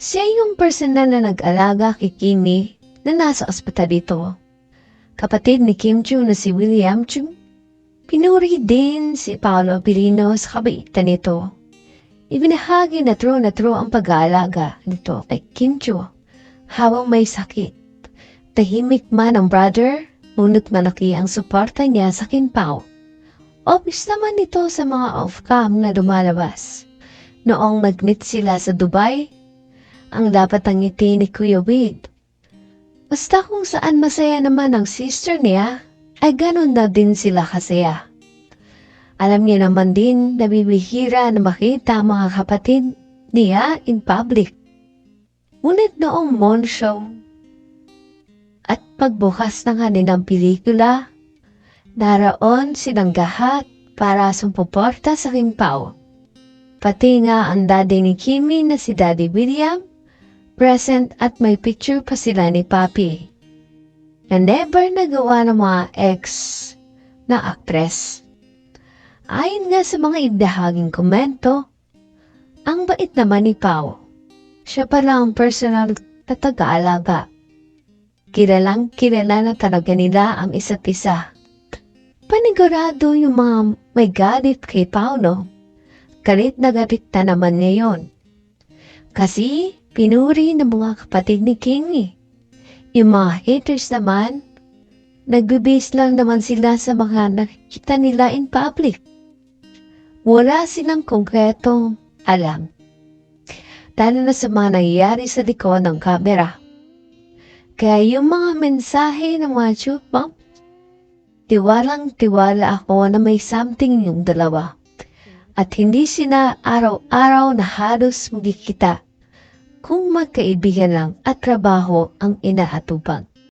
Siya yung personal na nag-alaga kay Kimi na nasa ospital dito. Kapatid ni Kim Chu na si William Chu. Pinuri din si Paolo Pirino sa kabaitan nito. Ibinahagi na true na true ang pag-aalaga nito kay Kim Chu habang may sakit. Tahimik man ang brother, ngunit malaki ang suporta niya sa Kinpao. Obvious naman ito sa mga off-cam na lumalabas. Noong nag-meet sila sa Dubai, ang dapat ang ngiti ni Kuya Wade. Basta kung saan masaya naman ang sister niya, ay ganun na din sila kasaya. Alam niya naman din na bibihira na makita ang mga kapatid niya in public. Ngunit noong Mon Show at pagbukas ng kanilang pelikula, Naraon silang gahat para sumuporta sa Kimpao. Pati nga ang daddy ni Kimi na si Daddy William, present at may picture pa sila ni Papi. Na never nagawa ng mga ex na aktres. Ayon nga sa mga ibahaging komento, ang bait naman ni Pao. Siya pala ang personal na taga-alaga. Kilalang kilala na talaga nila ang isa't isa. Panigurado yung mga may galit kay Paulo. Galit na galit na naman niya yun. Kasi pinuri ng mga kapatid ni King eh. Yung mga haters naman, nagbibase lang naman sila sa mga nakikita nila in public. Wala silang konkretong alam. Lalo na sa mga nangyayari sa likod ng kamera. Kaya yung mga mensahe ng mga chupang Tiwalang tiwala ako na may something yung dalawa. At hindi sina araw-araw na halos magkikita kung magkaibigan lang at trabaho ang inaatupag.